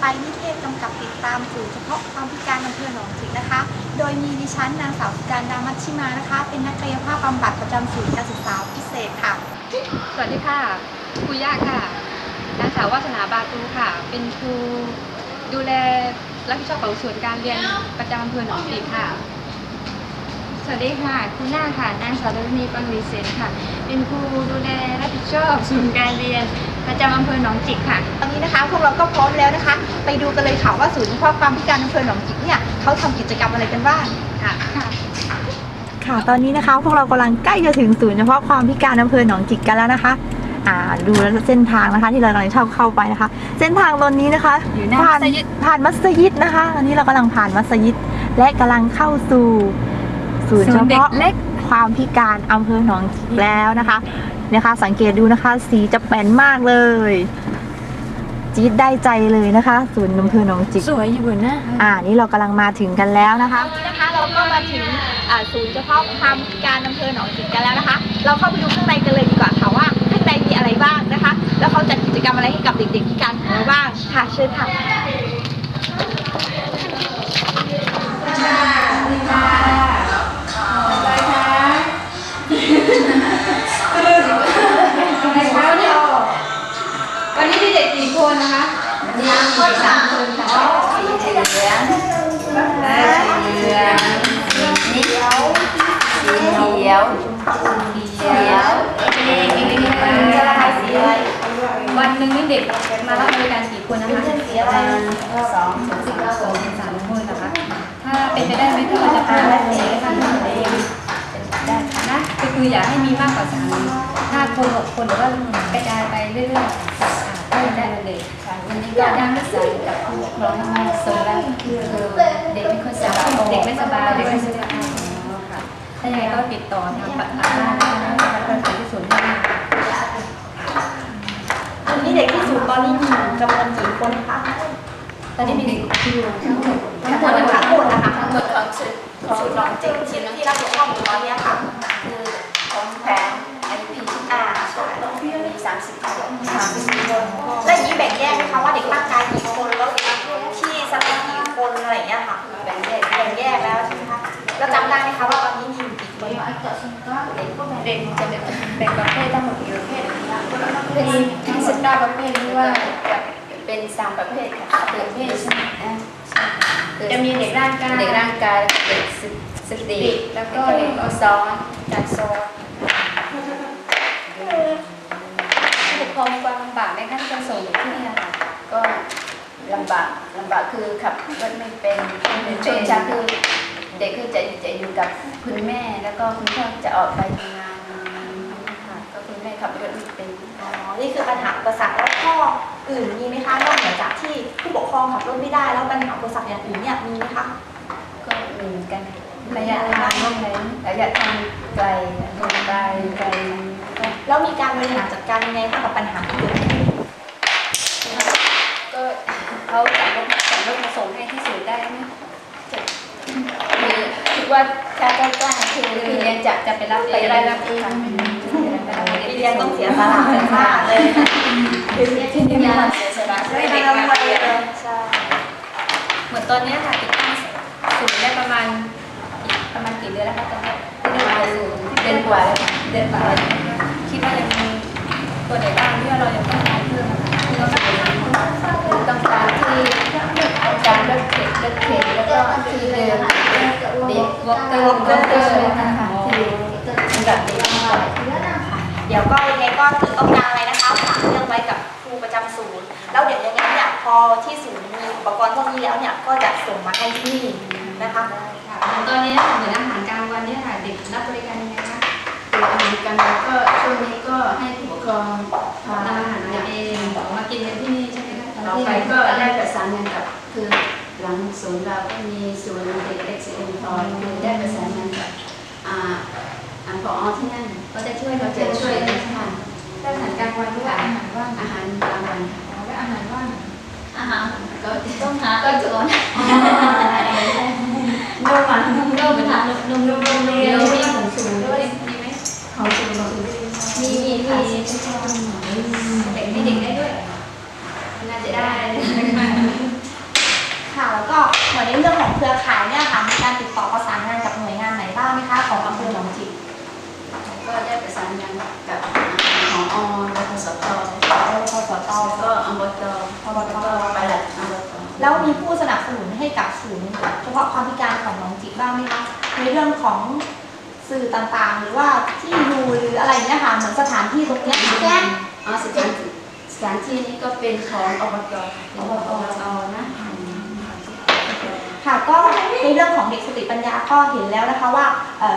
ไปนิเทศกำกับติดตามสู่เฉพาะความพิการอำเภอหนองจิกนะคะ โดยมีดิฉันนางสาวการดามัชชิมานะคะ เป็นนักกายภาพบำบัดประจำศูนย์การศึกษาพิเศษค่ะ สวัสดีค่ะคุยยาค่ะนางสาววัสนาบาตูค่ะ เป็นครูดูแลรับผิดชอบของส่วนการเรียนประจำอำเภอหนองจิกค่ะสวัสดีค่ะคุณหน้าค่ะนางสาวดลนีปังรีเซนค่ะ เป็นครูดูแลรับผิดชอส่วนการเรียน ประจำอำเภอหนองจิกค่ะ ตอนนี้นะคะ พวกเราก็พร้อมแล้วนะคะ ไปดูกันเลยค่ะว่าศูนย์เฉพาะความพิการอำเภอหนองจิกเนี่ยเขาทำกิจกรรมอะไรกันบ้างค่ะค่ะ ตอนนี้นะคะ พวกเรากำลังใกล้จะถึงศูนย์เฉพาะความพิการอำเภอหนองจิกกันแล้วนะคะอ่าดูแล้วเส้นทางนะคะ ที่เรากำลังเข้าเข้าไปนะคะ เส้นทางตอนนี้นะคะอยู่หน้าผ่านมัสยิด ผ่านมัสยิดนะคะตอนนี้เรากำลังผ่านมัสยิดและกำลังเข้าสู่ศูนย์ศูเฉนย์เด็กพาะเล็กความพิการอำเภอหนองจิกแล้วนะคะ นะคะ สังเกตดูนะคะ สีจะแป้นมากเลย จี๊ดได้ใจเลยนะคะศูนย์อำเภอหนองจิกสวยอยู่นะอ่านี่เรากำลังมาถึงกันแล้วนะคะนี่นะคะ เราก็มาถึงอ่าศูนย์เฉพาะความพิการอำเภอหนองจิกกันแล้วนะคะ เราเข้าไปดูข้างในกันเลยดีกว่าค่ะว่าข้างในมีอะไรบ้างนะคะ แล้วเขาจัดกิจกรรมอะไรให้กับเด็กๆพิการของเราบ้างค่ะเชิญค่ะ คนหกคนหรือว่ากระจายไปเรื่อยๆค่ะก็ได้เลยวันนี้ก็นั่งสากับผู้ปกครองมาส่งแล้วคือเด็กไม่ค่อยสบายเด็กไม่สบายเด็กไม่สบายค่ะถ้าอย่างไรก็ติดต่อทางปัตตานีนะคะประสานที่ศูนย์ได้วันนี้เด็กที่ศูนย์ตอนนี้มีจำนวนกี่คนคะตอนนี้มีเด็กที่อยู่ทั้งหมดทั้งหมดทั้งหมดนะคะทั้งหมดของชุดของศูนย์น้องเจ็ดชิ้นที่ราเราจะจะต้อองอยู่ตอนนี้ค่ะคือของแผนอัน 30คน30คนแล้วอย่างนี้แบ่งแยกไหมคะว่าเด็กร่างกายกี่คนแล้วที่สักกี่คนอะไรอย่างเงี้ยค่ะแบ่งแยกแบ่งแยกแล้วใช่ไหมคะแล้วจำได้ไหมคะว่าตอนนี้มีกี่คนเด็กพวกเด็กจะแบ่งประเภททั้งหมดกี่ประเภทเป็นทั้งสิบเก้าประเภทที่ว่าเป็นสามประเภทค่ะประเภทใช่ไหมจะมีเด็กร่างกายเด็กร่างกายเด็กสติแล้วก็เด็กอซอนจัดโซากไหมคะที่จะส่งเด็กที่นี่ค่ะก็ลำบากลำบากคือขับรถไม่เป็นช่วงเช้าคือเด็กคือจะจะอยู่กับคุณแม่ แล้วก็คุณพ่อจะออกไปทำงานค่ะก็คุณแม่ขับรถไม่เป็นอ๋อนี่คือปัญหาอุปสรรคแล้วข้ออื่นมีไหมคะนอกเหนือจากที่ผู้ปกครองขับรถไม่ได้ แล้วปัญหาอุปสรรคอย่างอื่นเนี่ยมีไหมคะก็มีเหมือนกันระยะทางร่วมเลยระยะทางไกลลงไกลไกลก็แล้วมีการบริหารจัดการยังไงคะกับปัญหาที่เกิดขึ้น ก็ เขาจัดรถจัดรถมาส่งให้ที่ศูนย์ได้ไหมคือคิดว่าถ้าใกล้ๆคือพี่เลี้ยงจะจะไปรับไปไปได้ได้รัรับบเอเองงพี่เลี้ยงต้องเสียสละเป็นมากเลยที่นี่มีความเสียสละไม่ให้ได้เด็กทำมาอะไรเรียนเลยใช่เหมือนตอนนี้ค่ะติดตั้งศูนย์ได้ประมาณอีกประมาณกี่เดือนแล้วคะตอนนี้ประมาณเดือนกว่าแล้วค่ะเดือนกว่าคิดว่ายังมีตัวไหนบ้างที่ว่าเรายังต้อง ต้องการที่ต้องการรถเข็นรถเข็นแล้วก็ที่เดินเด็กวอล์กเกอร์วอล์กเกอร์นะคะที่สำหรับเด็กทั้งหมดเดี๋ยวก็ยังไงก็คือต้องการอะไรนะคะฝากเรื่องไว้กับครูประจำศูนย์ แล้วเดี๋ยวยังไงเนี่ยพอที่ศูนย์มีอุปกรณ์พวกนี้แล้วเนี่ยก็จะส่งมาให้ที่นี่นะคะตอนนี้เหมือนอาหารกลางวันเนี่ยค่ะเด็กรับบริการยังไงคะคืออาหารกลางวันก็ช่วงนี้ก็ให้ผู้ปกครองทำอาหารเองมากินกันที่นี่ใช่ ไหมคะต่อไปก็ได้ประสานงานกับคือหลังศูนย์เราก็มีศูนย์เด็กเล็กสิเอ็นทอยคือได้ประสานงานกับอ่าอ่าผอที่นั่นก็จะช่วยเราจะช่วยกันทานอาหารกลางวันด้วยอาหารว่างอาหารกลางวันและอาหารว่างอาหารก็ต้องหาก็จะก่อนนมอะนมนมเป็นนมนมนมนมเรียวมีของสูงด้วยมีไหมของศูนย์ของศูนย์มีมีมีเด็กไม่เด็กได้ด้วย เสีดาค่ะแล้วก็เหมือนในเรื่องของเครือข่ายเนี่ยค่ะมีการติดต่อประสานงานกับหน่วยงานไหนบ้างไหมคะของอำเภอหนองจิกก็ได้ประสานงานกับหออบพสตบพสตก็อบตอบตไปลัดอบตแล้วมีผู้สนับสนุนให้กับศูนย์เฉพาะความพิการของหนองจิกบ้างไหมคะในเรื่องของสื่อต่างๆ หรือว่าที่ดูหรืออะไรเนี่ยค่ะเหมือนสถานที่ตรงเนี้ยแจ้งอ๋อสถานที่ สถานที่นี้ก็เป็นของอบตค่ะอบตนะค่ะก็ในเรื่องของเด็กสติปัญญาก็เห็นแล้วนะคะว่า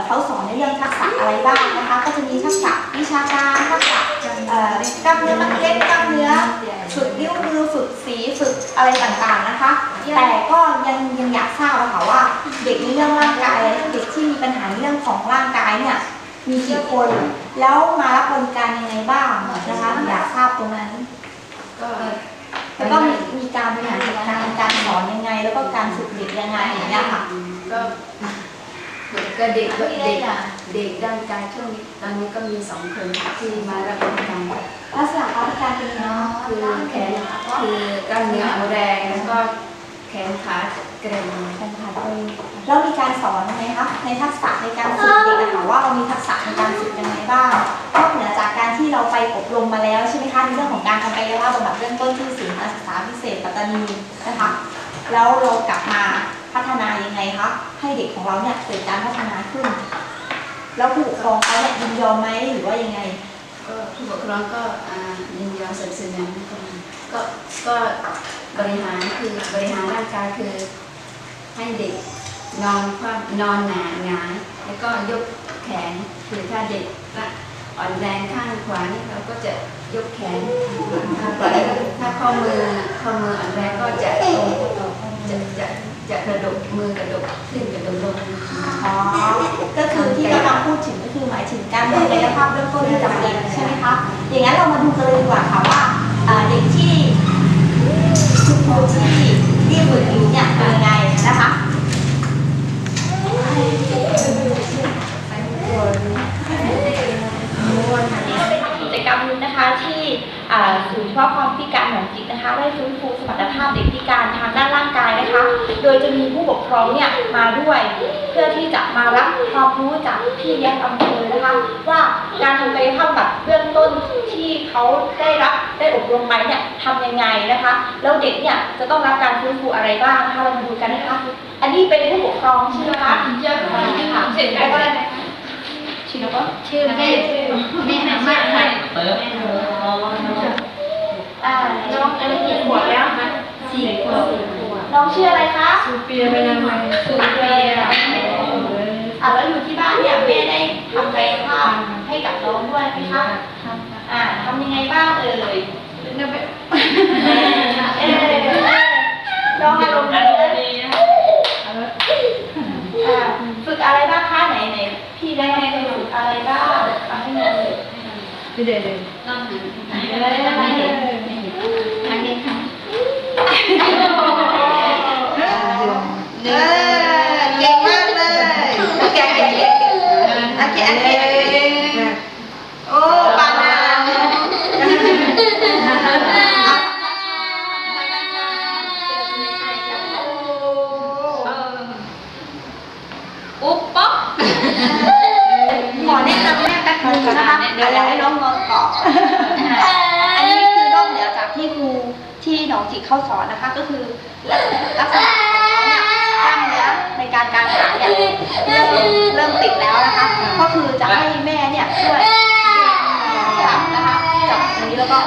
เขาสอนในเรื่องทักษะอะไรบ้างนะคะ ก็จะมีทักษะวิชาการทักษะกล้ามเนื้อมัดเล็กกล้ามเนื้อฝึกนิ้วมือฝึกสีฝึกอะไรต่างๆนะคะ แต่ก็ยังยังอยากทราบอะค่ะว่า เด็กในเรื่องร่างกายเด็กที่มีปัญหาในเรื่องของร่างกายเนี่ย มีกี่คน แล้วมารับบริการยังไงบ้างนะคะอยากทราบตรงนั้นก็แล้วก็มีมีการบริหารจัดการการสอนยังไง แล้วก็การฝึกเด็กยังไงอย่างเงี้ยค่ะ ก็ก็เด็กเด็กเด็กร่างกายช่วงนี้ตอนนี้ก็มีสองคนที่มารับบริการลักษณะเขาพิการเป็นยังไงคือแขนคือกล้ามเนื้ออ่อนแรงแล้วก็แขนขาเกร็งปัญหาตัวเองแล้วมีการสอนไหมคะในทักษะในการฝึกเด็กอะค่ะว่าเรามีทั กษะในการฝึกยังไงบ้างนอกเหนือจากการที่เราไปอบรมมาแล้วใช่ไหมคะในเรื่องของการทำกายภาพบำบัดเบื้องต้นที่ศูนย์การศึกษาพิเศษปัตตานีนะคะ แล้วเรากลับมาพัฒนายังไงคะให้เด็กของเราเนี่ยเกิดการพัฒนาขึ้น แล้วผู้ปกครองเขาเนี่ยยินยอมไหมหรือว่ายังไง ก็ผู้ปกครองก็อ่ายินยอมสนับสนุนก็ก็บริหารคือบริหารร่างกายคือให้เด็กนอนคว่ำนอนหนาหงายแล้วก็ยก แขนคือถ้าเด็กละอ่อนแรงข้างขวานี่เราก็จะยกแขนข้างขวาแล้วก็ถ้าข้อมือข้อมืออ่อนแรงก็จะตรงจะจะจะกระดกมือกระดกขึ้นกระดกลงอ๋อก็คือที่กำลังพูดถึงก็คือหมายถึงการทำกายภาพเบื้องต้นให้กับเด็กใช่ไหมคะอย่างนั้นเรามาดูกันเลยดีกว่าค่ะว่าเด็กที่คุณครูที่ที่ฝึกอยู่เนี่ยเป็นยังไงนะคะ นี่ก็เป็นกิจกรรมหนึงนะคะที่อ่า ศูนย์เฉพาะความพิการหนองจิกนะคะได้ฟื้นฟูสมรรถภาพเด็กพิการทางด้านร่างกายนะคะ โดยจะมีผู้ปกครองเนี่ยมาด้วย เพื่อที่จะมารับความรู้จากพี่เลี้ยงอำเภอนะคะ ว่าการทำกายภาพแบบเบื้องต้นที่เขาได้รับได้อบรมไปเนี่ยทำยังไงนะคะ แล้วเด็กเนี่ยจะต้องรับการฟื้นฟูอะไรบ้างนะคะเรามาดูกันนะคะ อันนี้เป็นผู้ปกครองใช่ไหมคะเยอะมากค่ะเสร็จแล้วก็ชื่อแล้วก็ชื่อแม่แม่หามาก ค่ะอ่าน้องอายุกี่ขวบแล้วคะสี่ขวบน้องชื่ออะไรคะสุเปียเป็นยังไงสุเปียอ่าแล้วอยู่ที่บ้านเนี่ยแม่ได้ทำกายภาพให้กับน้องด้วยไหมคะอ่าทำยังไงบ้างเอ่ยเออน้องอารมณ์ดีอ่าฝึกอะไรบ้างคะไหนไหนพี่ได้ให้ไปฝึกอะไรบ้างเอาให้หนู เลยเด็ดเลยน้องหันเออไม่เห็นอันนี้ค่ะ คะเดี๋ยวให้น้องนอนต่ออันนี้คือนอกเหนือจากที่ครูที่หนองจิกเข้าสอนนะคะ ก็คือลักษณะของเขาเนี่ยกล้ามเนื้อในการการขาเนี่ยเริ่มเริ่มติดแล้วนะคะ ก็คือจะให้แม่เนี่ยช่วยจับนะคะจับตรงนี้แล้วก็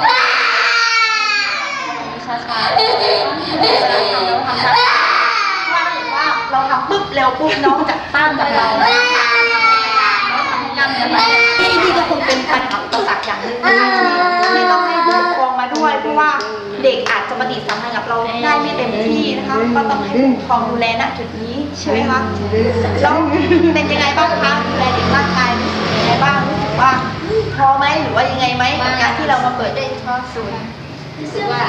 ช้าๆเวลาทำเราทำช้าๆว่าถ้าเกิดว่าเราทำปุ๊บเร็วปุ๊บน้องจะต้านกับเรานะคะเรา ทำกล้ามเนื้อไปที่นี่ก็คงเป็นปัญหาอุปสรรคอย่างหนึ่งนะคะที่ที่ต้องให้ผู้ปกครองมาด้วย เพราะว่าเด็กอาจจะปฏิสัมพันธ์กับเราได้ไม่เต็มที่นะคะ ก็ต้องให้ผู้ปกครองดูแลณจุดนี้ใช่ไหมคะแล้วเป็นยังไงบ้างคะดูแลเด็กร่างกายรู้สึกยังไงบ้างรู้สึกว่าพอไหมหรือว่ายังไงไหมกับการที่เรามาเปิดได้ชอบศูนย์ รู้สึกว่า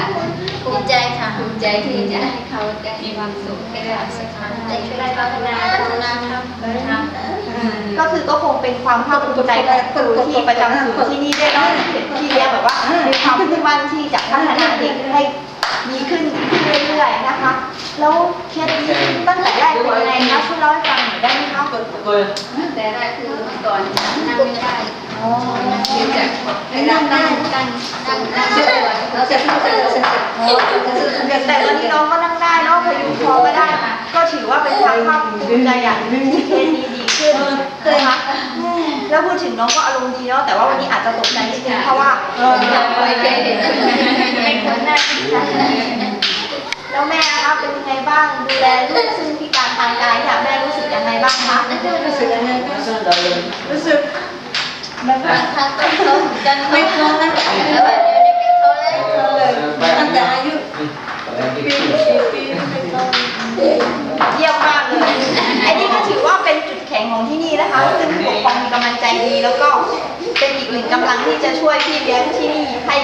ภูมิใจค่ะภูมิใจที่จะให้เขาได้มีความสุขได้รับสถานได้ช่วยพัฒนาพัฒนาครับทำก็คือก็คงเป็นความภาคภูมิใจของครูที่ประจำศูนย์ที่นี่ด้วยเนาะเห็นพี่เลี้ยงแบบว่ามีความมุ่งมั่นที่จะพัฒนาเด็กให้ดีขึ้นเรื่อยๆนะคะ แล้วเคสนี้ตั้งแต่แรกเป็นยังไงคะช่วยเล่าให้ฟังหน่อยได้ไหมคะแต่แรกคือเมื่อก่อนนั่งไม่ได้เดี๋ยวจะนั่งนั่งนั่งนั่งนั่งเราจะนั่งจะแต่ตอนนี้น้องก็นั่งได้เนาะพยุงคอก็ได้ ก็ถือว่าเป็นความภาคภูมิใจอย่างหนึ่งที่เคสนี้ดีขึ้นนะคะอืมแล้วพูดถึงน้องก็อารมณ์ดีเนาะแต่ว่าวันนี้อาจจะตกใจนิดนึงเพราะว่าเออไม่เคยเห็นเป็นคนหน้าที่ใจ แล้วแม่นะคะเป็นยังไงบ้าง ดูแลลูกซึ่งพิการทางกายเนี่ยแม่รู้สึกยังไงบ้างคะรู้สึกยังไงรู้สึกมันแบบทางต้นต้นกันไม่พอนะแล้วแบบเดี๋ยวนี้ก็โทรเลยโทรเลยตั้งแต่อายุเยี่ยมมากเลยไอ้นี่ก็ถือว่าเป็นจุดแข็งของที่นี่นะคะ ซึ่งผู้ปกครองมีกำลังใจดีแล้วก็เป็นอีกหนึ่งกำลังที่จะช่วยพี่เลี้ยงที่นี่ให้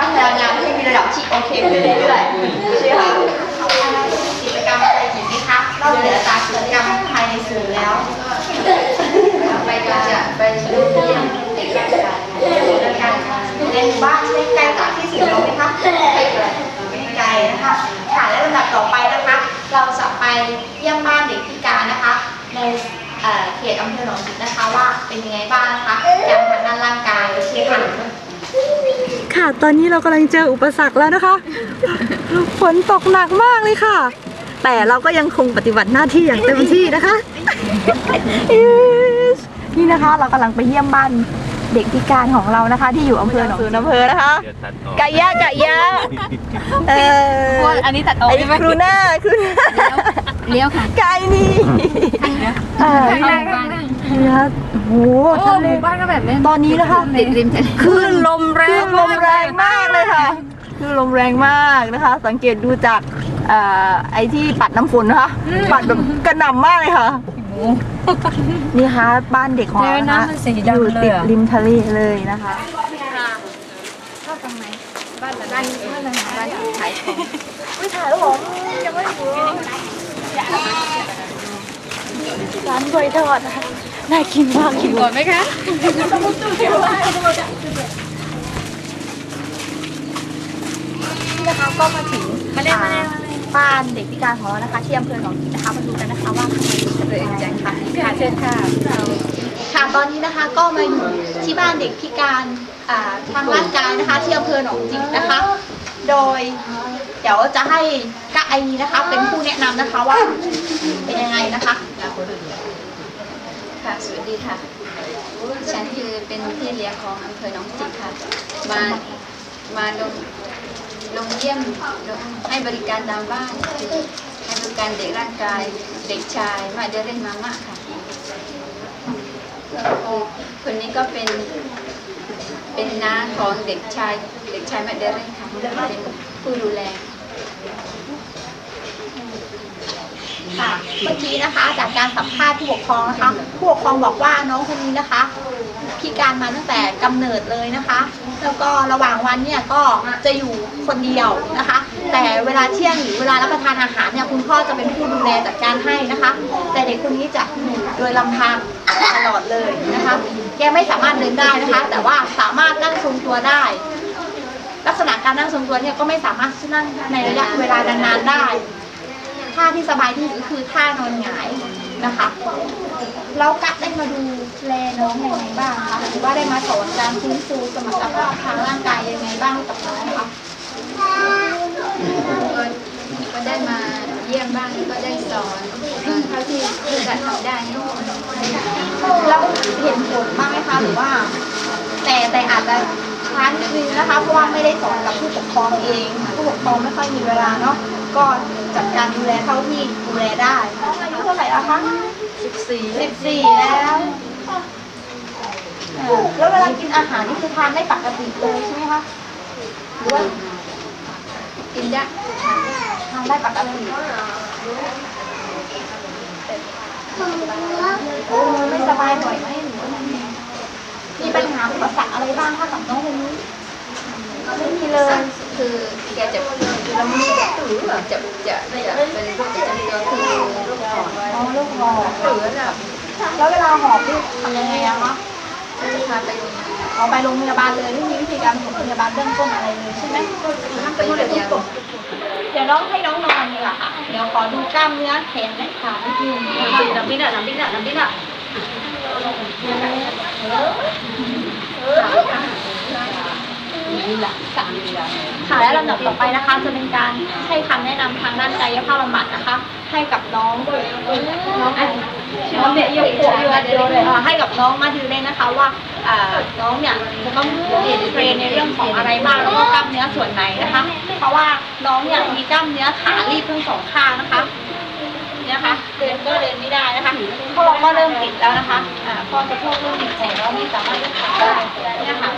พัฒนางานให้มีระดับที่โอเคขึ้นเรื่อยๆใช่ไหมคะกิจกรรมอะไรอีกไหมคะนอกเหนือจากกิจกรรมภายในศูนย์แล้ว ไปก็จะไปดูเยี่ยมเด็กบ้านกันในหมู่บ้านไม่ไกลจากที่ศูนย์เราไหมคะไม่ไกลไม่ไกลนะคะค่ะและลำดับต่อไปนะคะ เราจะไปเยี่ยมบ้านเด็กพิการนะคะ ในเอ่อเขตอำเภอหนองจิกนะคะว่าเป็นยังไงบ้างนะคะการทางด้านร่างกายโอเคค่ะ ค่ะ ตอนนี้เรากำลังเจออุปสรรคแล้วนะคะ ฝนตกหนักมากเลยค่ะ แต่เราก็ยังคงปฏิบัติหน้าที่อย่างเต็มที่นะคะ Yes นี่นะคะเรากำลังไปเยี่ยมบ้านเด็กพิการของเรานะคะ ที่อยู่อำเภอหนองสูนอำเภอนะคะเดี๋ยวตัดออกไก่ย่าไก่ย่าเอออันนี้ตัดออกไอ้ได้ไหมครูหน้าครูหน้าเลี้ยวค่ะไก่นี่เออ ข้างหน้าข้างห น้าเนี่ยโอ้โหทะเลบ้านก็แบบนี้ตอนนี้นะคะติดริมทะเลคลื่นลมแรงลมแรงมากเลยค่ะคลื่นลมแรงมากนะคะ สังเกตดูจากเอ่อไอ้ที่ปัดน้ำฝนนะคะปัดแบบกระหน่ำมากเลยค่ะนี่ค่ะบ้านเด็กของเรานะคะอยู่ติดริมทะเลเลยนะคะชอบตรงไหนบ้านบ้านบ้านบ้านขายของไม่ถ่ายแล้วเหรอยังไม่ถึง ร้านกล้วยทอดนะคะน่ากินมากกินก่อนไหมคะนี่นะคะก็มาถึงมาเล่นมาเล่นบ้านเด็กพิการของเรานะคะที่อำเภอหนองจิกนะคะมาดูกันนะคะว่าทำไมถึงเกิดใจค่ะค่ะเชิญค่ะค่ะตอนนี้นะคะก็มาอยู่ที่บ้านเด็กพิการทางรางกายนะคะที่อำเภอหนองจิกนะคะ โดย เดี๋ยวจะให้กะไอนีนะคะ เป็นผู้แนะนำนะคะว่าเป็นยังไงนะคะค่ะ สวัสดีค่ะ ฉันคือเป็นพี่เลี้ยงของอำเภอหนองจิกค่ะ มา มาลง ลงเยี่ยมลงให้บริการตามบ้าน ให้บริการเด็กร่างกาย เด็กชายมาเดเรนมาม่าค่ะ คนนี้ก็เป็น เป็นน้าของเด็กชายเด็กชายมาเดเรนค่ะเป็นผู้ดูแลค่ะเมื่อกี้นะคะจากการสัมภาษณ์ผู้ปกครองนะคะผู้ปกครองบอกว่าน้องคนนี้นะคะ พิการมาตั้งแต่กำเนิดเลยนะคะ แล้วก็ระหว่างวันเนี่ยก็จะอยู่คนเดียวนะคะ แต่เวลาเที่ยงหรือเวลารับประทานอาหารเนี่ยคุณพ่อจะเป็นผู้ดูแลจัดการให้นะคะ แต่เด็กคนนี้จะโดยลำพังตลอดเลยนะคะ แกไม่สามารถเดินได้นะคะ แต่ว่าสามารถนั่งทรงตัวได้ ลักษณะการนั่งทรงตัวเนี่ยก็ไม่สามารถนั่งในระยะเวลานานๆได้ท่าที่สบายที่สุดคือท่านอนหงายนะคะแล้วกัดได้มาดูแลน้องยังไงบ้างคะหรือว่าได้มาสอนการฟื้นฟูสมรรถภาพทางร่างกายยังไงบ้างกับน้องคะก็ได้มา เยี่ยมบ้างก็ได้สอนเอ่อเท่าที่ที่จะทำได้แล้วเห็นผลบ้างไหมคะหรือว่า แต่แต่อาจจะช้านิดนึงนะคะเพราะว่าไม่ได้สอนกับผู้ปกครองเอง ผู้ปกครองไม่ค่อยมีเวลาเนาะก็จัดการดูแลเท่าที่ดูแลได้น้องอายุเท่าไหร่แล้วคะสิบสี่สิบสี่แล้วเออแล้วเวลากินอาหารนี่คือทานได้ปกติเลยใช่ไหมคะหรือว่ากินได้ทาน ได้ปกติโอ้ไม่สบายบ่อยไหมหรือว่ายังไงมีปัญหาอุปสรรคอะไรบ้างคะกับน้องคนนี้ไม่มีเลยคือแกจะเจะจะจะเป็นโรคประจำตัวคือโรคหอบอ๋อลูกหอบหรือแบบแล้วเวลาหอบนี่ทำยังไงอะคะจะพาไปเอาไปโรงพยาบาลเลยไม่มีวิธีการปฐมพยาบาลเบื้องต้นอะไรเลยใช่ไหมไปเรียน เดี๋ยวน้องให้น้องนอนดีกว่าค่ะ เดี๋ยวขอดูกล้ามเนื้อแขนและขานิดนึงนะคะน้ำพริกอะน้ำพริกอะน้ำพริกอะดือ นสามเดือนค่ะและลำดับต่อไปนะคะ จะเป็นการให้คำแนะนำทางด้านกายภาพบำบัดนะคะ ให้กับน้องน้องน้องเนี่ยยกตัวเลยค่ะให้กับน้องมาดูเลยนะคะว่าอ่าน้องเนี่ยจะต้องเรียนเทรนในเรื่องของอะไรบ้างแล้วก็กล้ามเนื้อส่วนไหนนะคะ เพราะว่าน้องเนี่ยมีกล้ามเนื้อขาลีบทั้งสองข้างนะคะ นะคะเดินก็เดินไม่ได้นะคะข้อก็เริ่มติดแล้วนะคะอ่าข้อสะโพกเริ่มติดแขนแล้วไม่สามารถยกขาได้เนี่ยค่ะ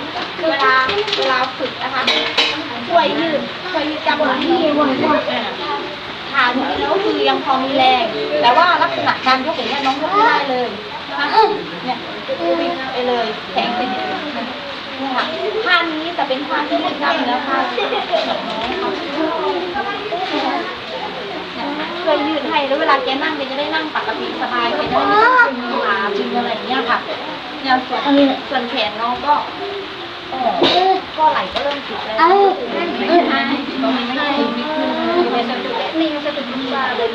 เวลาเวลาฝึกนะคะช่วยยืดช่วยยืดกล้ามเนื้ออ่าขาจริงๆแล้วคือยังพอมีแรง แต่ว่าลักษณะการยกอย่างเงี้น้องยกไม่ได้เลยนะคะเนี่ยวิ่งไปเลยแข็งไปเนี่ยค่ะท่านี้จะเป็นท่าที่กล้ามเนื้อขาของน้องค่ะ ยยืดให้แล้วเวลาแกนั่งแกจะได้นั่งปกติสบายแกจะได้ไม่ต้องดึงขาดึงอะไรอย่างเงี้ยค่ะเนี่ยส่วนส่วนแขนน้องก็อ่อก็ไหลก็เริ่มติดแล้วไม่ใช่ก็ไม่ใช่ไม่ใช่นี่จะเป็นลูกปลาเลย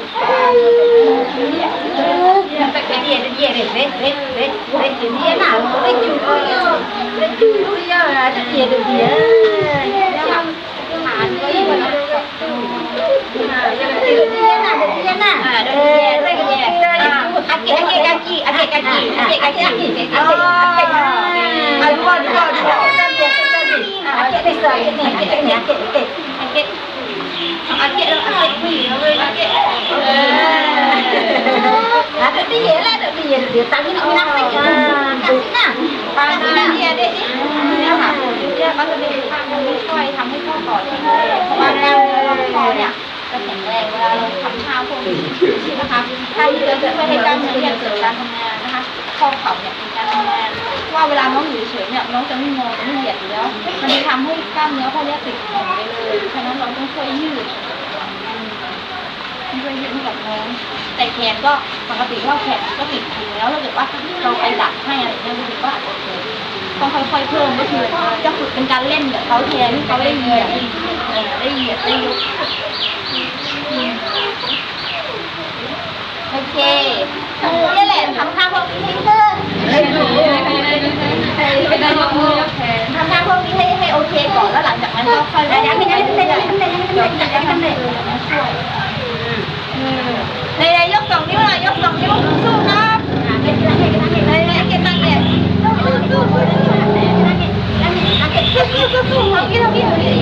แต่แกเดียดเดียดเด็ดเด็ดเด็ดเด็ดเด็ดเดียดหนาเด็ดจุดเยอะเด็ดจุดเยอะอะจะเดียดเดียดเนี่ยค่ะขาก็ยิ่งกว่า ที่ช่วยทำให้ข้อต่อแข็งแรงเพราะว่ากล้ามเนื้อลำคอเนี่ย จะแข็งแรงเวลาเราทำท่าพวกนี้นะคะท่าที่จะช่วยให้กล้ามเนื้อเนี่ยเกิดการทำงานนะคะข้อเข่าเนี่ยมีการทำงานว่าเวลาน้องอยู่เฉยเนี่ยน้องจะไม่งอจะไม่เหยียดอยู่แล้วมันจะทำให้กล้ามเนื้อพวกนี้ติดแข็งไปเลยฉะนั้นเราต้องช่วยยืดช่วยยืดให้กับน้องแต่แขนก็ปกติว่าแขนก็ติดอยู่แล้วถ้าเกิดว่าเราไปดัดให้อะไรเงี้ยมันก็อาจจะเกิดต้องค่อยๆเพิ่มก็คือจะฝึกเป็นการเล่นกับเขาแทนที่เขาได้เหยียด ได้เหยียดได้ยกโอเคนี่แหละทำท่าพวกนี้ให้เลิกเป็นการยกมือยกแขนทำท่าพวกนี้ให้ให้โอเคก่อนแล้วหลังจากนั้นก็ค่อยๆเรื่อยๆเดี๋ยวจะทำเลยช่วยในในยกสองนิ้วหน่อยยกสองนิ้วสู้ครับในในเก็บตังค์เนี่ยสู้สู้สู้สู้สู้สู้ทำกี่ทำกี่ทำกี่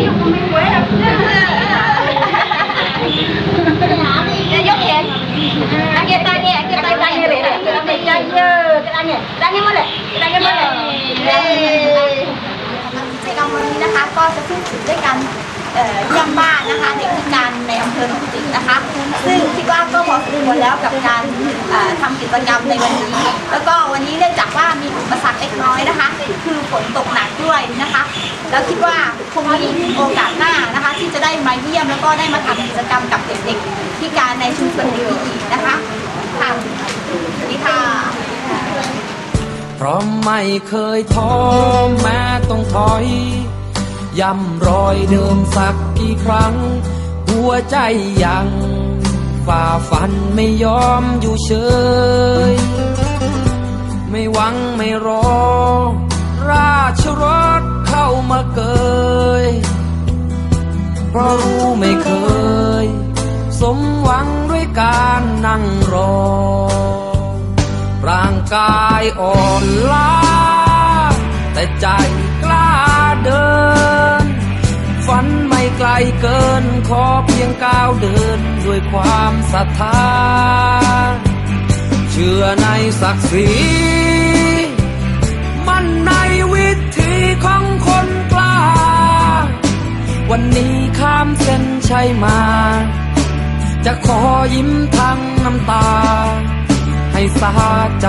เนี่ยยกแขนเก็บตังค์เนี่ยเก็บตังค์เนี่ยเลยเก็บตังค์เนี่ยเยอะเก็บตังค์เนี่ยตังค์เนี่ยมาเลยตังค์เนี่ยมาเลยกิจกรรมวันนี้นะคะ ก็จะสิ้นสุดด้วยกัน เอ่อเยี่ยมบ้านนะคะเด็กพิการในอำเภอหนองจิกนะคะ ซึ่งคิดว่าก็พอสม ควรแล้วกับการเอ่อทำกิจกรรมในวันนี้ แล้วก็วันนี้เนื่องจากว่ามีอุปสรรคเล็กน้อยนะคะ คือฝนตกหนักด้วยนะคะ แล้วคิดว่าคงมีโอกาสหน้านะคะ ที่จะได้มาเยี่ยมแล้วก็ได้มาทำกิจกรรมกับเด็กๆพิการในชุมชนนี้อีกนะคะค่ะสวัสดีค่ะเพราะไม่เคยท้อแม้ต้องถอยย่ำรอยเดิมสักกี่ครั้ง หัวใจยัง ฝ่าฟันไม่ยอมอยู่เฉย ไม่หวังไม่รอ ราชรถเข้ามาเกย เพราะรู้ไม่เคย สมหวังด้วยการนั่งรอ ร่างกายอ่อนล้า แต่ใจกล้าเดิน ฝัน ลเกินขอเพียงก้าวเดินด้วยความศรัทธา เชื่อในศักดิ์ศรีมั่นในวิธีของคนกล้า วันนี้ข้ามเส้นชัยมา จะขอยิ้มทั้งน้ำตา ให้สาใจ